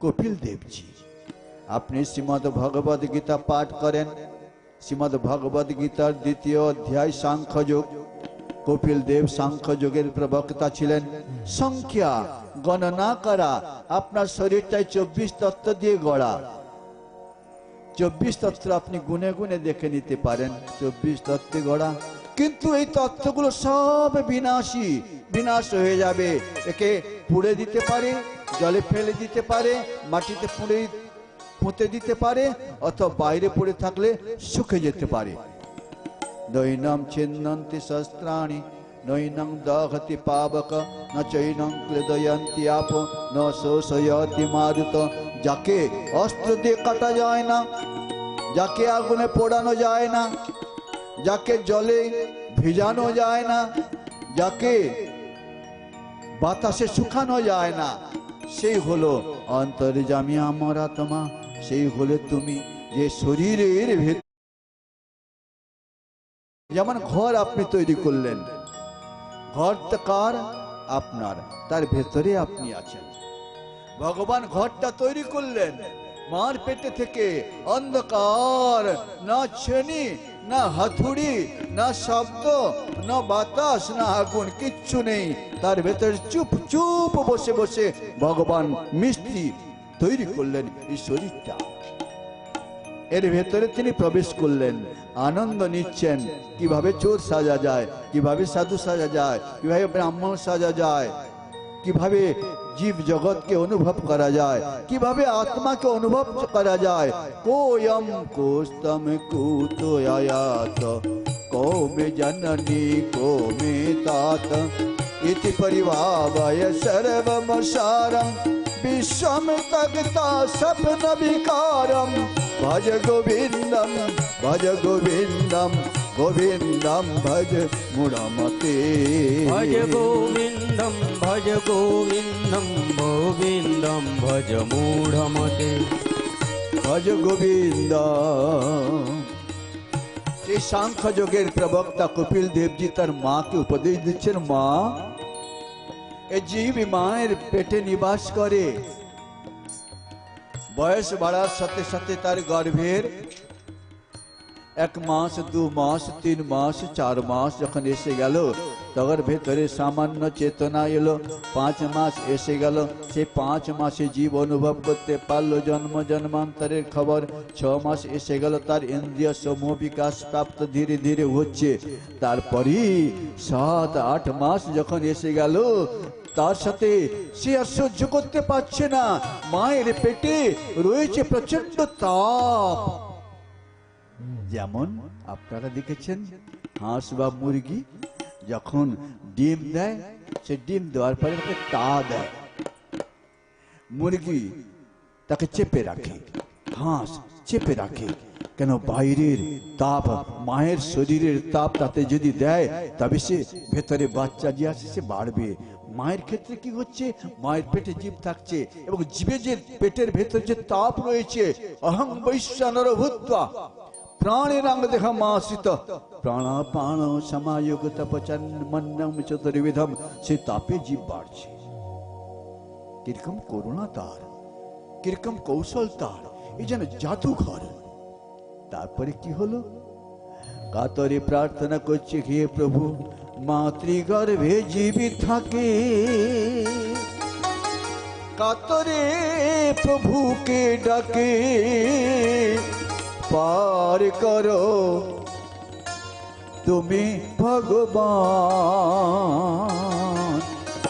কপিল দেবজি আপনি শ্রীমদ ভগবদ গীতা পাঠ করেন শ্রীমদ ভগবদ গীতার দ্বিতীয় অধ্যায় সাংখ্যযোগ কপিল দেব সাংখ্যযোগের প্রবক্তা ছিলেন সংখ্যা গণনা করা আপনার শরীরটাই চব্বিশ তত্ত্ব দিয়ে গড়া চব্বিশ তত্ত্ব আপনি গুনে গুনে দেখে নিতে পারেন চব্বিশ তত্ত্বে গড়া কিন্তু এই তত্ত্বগুলো সব বিনাশী বিনাশ হয়ে যাবে একে পুড়ে দিতে পারে জলে ফেলে দিতে পারে, মাটিতে পুড়ে, পুঁতে দিতে পারে, অথবা বাইরে পড়ে থাকলে শুকে যেতে পারে। নৈনম ছিন্নন্তি শস্ত্রাণি নৈনং দহতি পাবক, ন চৈনং ক্লেদয়ন্তি আপ, ন শোষয়তি মারুত। যাকে অস্ত্র দিয়ে কাটা যায় না, যাকে আগুনে পোড়ানো যায় না, যাকে জলে ভিজানো যায় না, যাকে বাতাসে শুকানো যায় না সেই হলো অন্তর্জামী আমার আত্মা, সেই হলে তুমি যে শরীরের ভেতর যেমন ঘর আপনি তৈরি করলেন ঘরটা কার? আপনার, তার ভেতরে আপনি আছেন। ভগবান ঘরটা তৈরি করলেন, মার পেটে থেকে অন্ধকার, না ছেনি না হাতুড়ি, না শব্দ, না বাতাস, না আগুন, কিচ্ছু নেই। তার ভেতরে চুপ চুপ বসে বসে ভগবান মিষ্টি তৈরি করলেন এই শরীরটা। এর ভেতরে তিনি প্রবেশ করলেন, আনন্দ নিচ্ছেন, কীভাবে চোর সাজা যায়, কীভাবে সাধু সাজা যায়, কীভাবে ব্রাহ্মণ সাজা যায়। কিভাবে জীব জগৎকে অনুভব করা যায় কিভাবে আত্মাকে অনুভব করা যায় কোয়ম কোস্তম কুতো আয়াত কৌমে জননী কৌমে তাত ইতি পরিভাবয় সর্বমসারম বিশ্বম তগতা স্বপ্ন বিকারম ভজ গোবিন্দম ভজ গোবিন্দম গোবিন্দম ভজ মুড়মতে ভজ গোবিন্দম ভজ গোবিন্দম গোবিন্দম ভজ মূঢ়মতে ভজ গোবিন্দ সেই সাংখ্য যোগের প্রবক্তা কপিল দেবজি তার মাকে উপদেশ দিচ্ছেন মা এই জীব মায়ের পেটে নিবাস করে বয়স বাড়ার সাথে সাথে তার গর্ভের এক মাস, দু মাস, তিন মাস, চার মাস যখন এসে গেল, তখন ভেতরে সামান্য চেতনা এলো। পাঁচ মাস এসে গেল। সে পাঁচ মাসে জীব অনুভব করতে পারল। জন্ম, জন্মান্তরের খবর ছ মাস এসে গেল। তার ইন্দ্রিয় সমূহ বিকাশ প্রাপ্ত ধীরে ধীরে হচ্ছে। তারপরই সাত, আট মাস যখন এসে গেল, তার সাথে সে আর সহ্য করতে পারছে না। মায়ের পেটে রয়েছে প্রচণ্ড তাপ। যেমন আপনারা দেখেছেন হাঁস বা মুরগি যখন ডিম দেয়, সে ডিম দেওয়ার পরে তাকে তা দেয়। মুরগি তাকে চেপে রাখে, হাঁস চেপে রাখে। কেন বাইরের তাপ, মায়ের শরীরের তাপ তাতে যদি দেয়, তবে সে ভেতরে বাচ্চা যে আছে সে বাড়বে। মায়ের ক্ষেত্রে কি হচ্ছে? মায়ের পেটে জীব থাকছে এবং জীবে যে পেটের ভেতর যে তাপ রয়েছে, অহং বৈশ্বানর ভূত্বা মাসিত প্রাণাপান সমায়োগ তপচন মন্নম চতুর্বিধম সে তাপে জীব বাড়ছে কীরকম করুণা তার কীরকম কৌশল তার এই যেন জাদুঘর তারপরে কি হলো কাতরে প্রার্থনা করছে হে প্রভু মাতৃগর্ভে জীবিত থাকে কাতরে প্রভুকে ডাকে পার করো। তুমি ভগবান,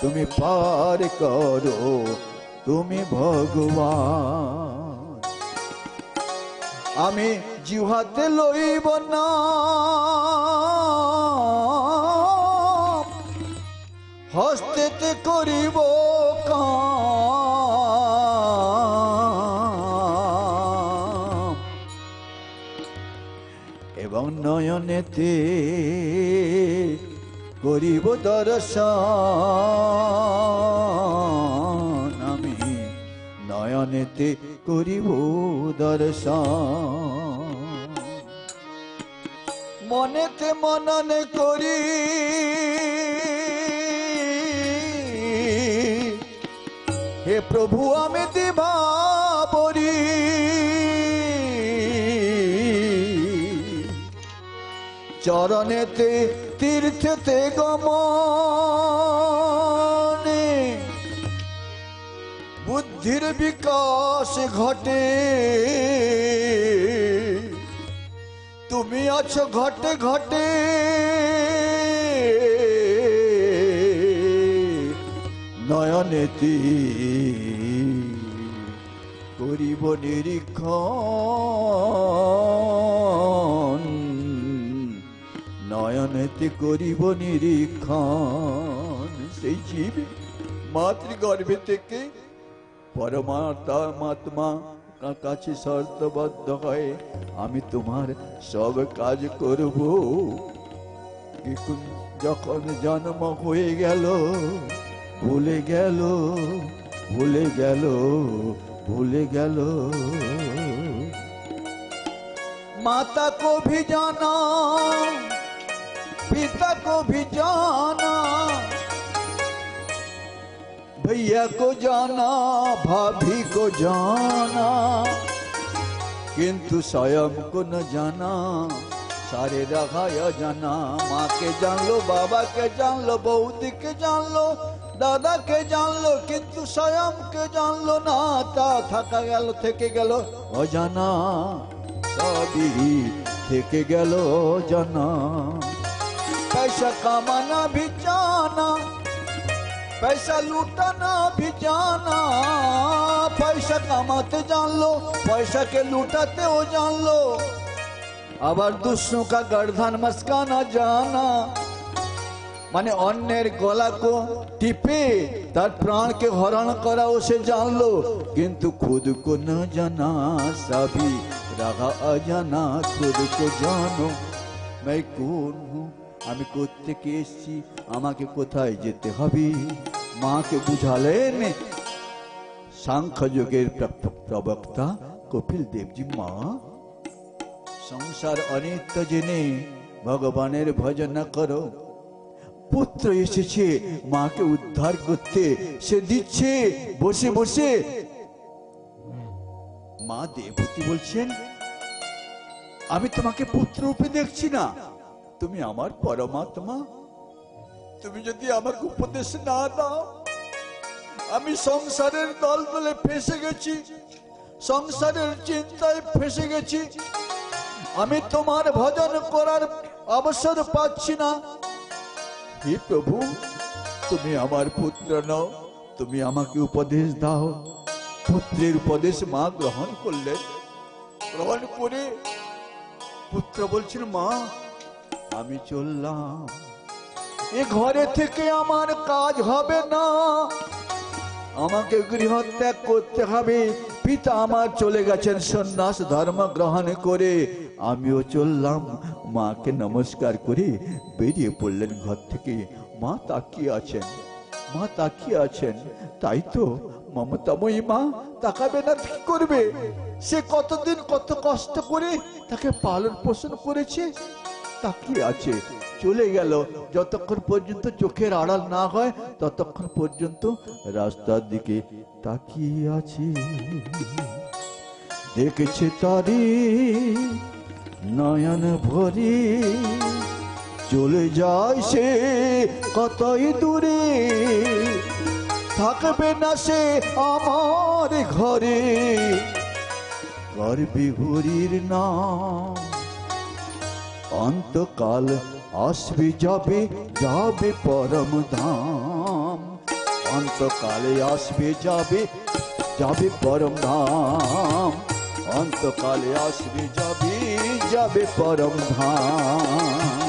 তুমি পার করো। তুমি ভগবান। আমি জিহাতে লইব না। হস্তেতে করিব কাম। নয়নেতে করিব দর্শন। আমি নয়নেতে করিব দর্শন। মনেতে মননে করি হে প্রভু আমি দিবা চরণেতে তীর্থেতে গমনে। বুদ্ধির বিকাশ ঘটে। তুমি আছো ঘটে ঘটে। নয়নেতি করিব নিরীক্ষণ। নয়নেতে করিব নিরীক্ষণ। সেই জীব মাতৃগর্ভে থেকে পরমাতা মাত্মা কাছে শর্তবদ্ধ হয়ে আমি তোমার সব কাজ করব। যখন জন্ম হয়ে গেল, ভুলে গেল ভুলে গেল ভুলে গেল। মাতা কভি জানা पिता को भी जाना भैया को जाना भाभी को जाना किंतु स्वयं को न जाना सारे रखाया जाना माँ के जान लो बाबा के जान लो बौद्ध के जान लो দাদা কে জানলো কিন্তু স্বয়ং কে জানলো না তা থাকা গেল থেকে গেল অজানা সবই থেকে গেল অজানা पैसा कमाना भी जाना पैसा लूटाना भी जाना पैसा कमाते जान लो पैसा के लूटाते हो जान लो আবার দুষ্ণু কা গর্ধান মস্কানা জানা মানে অন্যের গলাকে টিপে তার প্রাণকে হরণ করাও সে জানলো কিন্তু খুদ কো না জানা সবই রাগা অজানা খুদ কো জানো मैं কোন হুঁ আমি কোত্থেকে এসেছি? আমাকে কোথায় যেতে হবে? মাকে বুঝালেন সাংখ্য যুগের প্রবক্তা কপিল দেবজি মা। সংসার অনিত্য জেনে ভগবানের ভজন করো। পুত্র এসেছে, মাকে উদ্ধার করতে সে দিচ্ছে, বসে বসে। মা দেবতী বলছেন, আমি তোমাকে পুত্র রূপে দেখছি না। তুমি আমার পরমাত্মা। তুমি যদি আমাকে উপদেশ না দাও, আমি সংসারের দল দলে ফেসে গেছি, সংসারের চিন্তায় ফেসে গেছি। আমি তোমার ভজন করার অবসর পাচ্ছি না। হে প্রভু, তুমি আমার পুত্র নও, তুমি আমাকে উপদেশ দাও। পুত্রের উপদেশ মা গ্রহণ করলেন। গ্রহণ করে পুত্র বলছিল মা আমি চললাম। এ ঘরে থেকে আমার কাজ হবে না। আমাকে গৃহ ত্যাগ করতে হবে। পিতা আমার চলে গেছেন সন্ন্যাস ধর্ম গ্রহণ করে। আমিও চললাম। মাকে নমস্কার করে বেরিয়ে পড়লেন ঘর থেকে। মা তাকিয়ে আছেন। মা তাকিয়ে আছেন। তাই তো মমতাময়ী মা তাকাবে না, কি করবে? সে কতদিন কত কষ্ট করে তাকে পালন পোষণ করেছে? তাকিয়ে আছে। চলে গেল। যতক্ষণ পর্যন্ত চোখের আড়াল না হয়, ততক্ষণ পর্যন্ত রাস্তার দিকে তাকিয়ে আছে। দেখেছে তারি নয়ন ভরি চলে যায় সে কতই দূরে। থাকবে না সে আমার ঘরে। গর্বে হরির নাম অন্তকাল আসবি যাবে যাবে পরম ধাম। অন্তকালে আসবে যাবে যাবে পরম ধাম। অন্তকালে আসবে যাবে যাবে পরম ধাম।